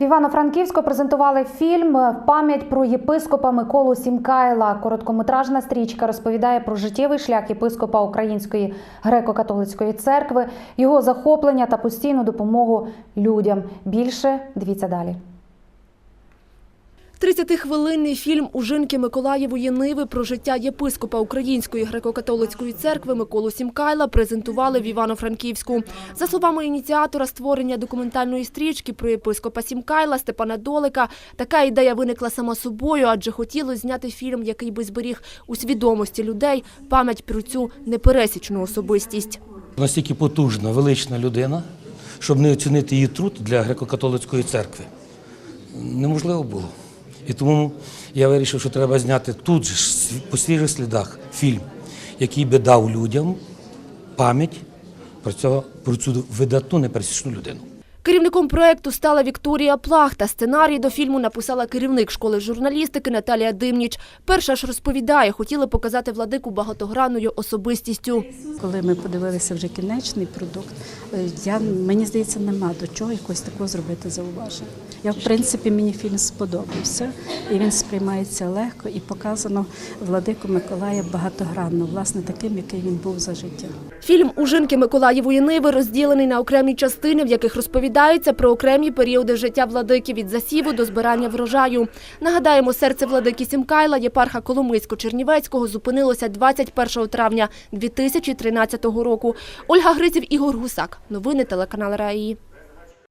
В Івано-Франківську презентували фільм пам'ять про єпископа Миколу Сімкайла. Короткометражна стрічка розповідає про життєвий шлях єпископа Української греко-католицької церкви, його захоплення та постійну допомогу людям. Більше дивіться далі. 30-хвилинний фільм Ужинки Миколаєвої Ниви про життя єпископа Української греко-католицької церкви Миколу Сімкайла презентували в Івано-Франківську. За словами ініціатора створення документальної стрічки про єпископа Сімкайла Степана Долика, така ідея виникла сама собою, адже хотілося зняти фільм, який би зберіг у свідомості людей пам'ять про цю непересічну особистість. Настільки потужна, велична людина, щоб не оцінити її труд для греко-католицької церкви, неможливо було. І тому я вирішив, що треба зняти тут же, по свіжих слідах, фільм, який би дав людям пам'ять про, цього, про цю видатну непересічну людину. Керівником проекту стала Вікторія Плахта. Сценарій до фільму написала керівник школи журналістики Наталія Димніч. Перша ж розповідає, хотіли показати владику багатогранною особистістю. Коли ми подивилися вже кінечний продукт, е, я, мені здається, нема до чого якось такого зробити зауваження. Я, в принципі, мені фільм сподобався, і він сприймається легко і показано Владику Миколая багатогранно, власне, таким, який він був за життя. Фільм «Ужинки Миколаєвої Ниви» розділений на окремі частини, в яких розповідається про окремі періоди життя владики від засіву до збирання врожаю. Нагадаємо, серце владики Сімкайла, єпарха Коломийсько-Чернівецького, зупинилося 21 травня 2013 року. Ольга Гриців, Ігор Гусак. Новини телеканал РАІ.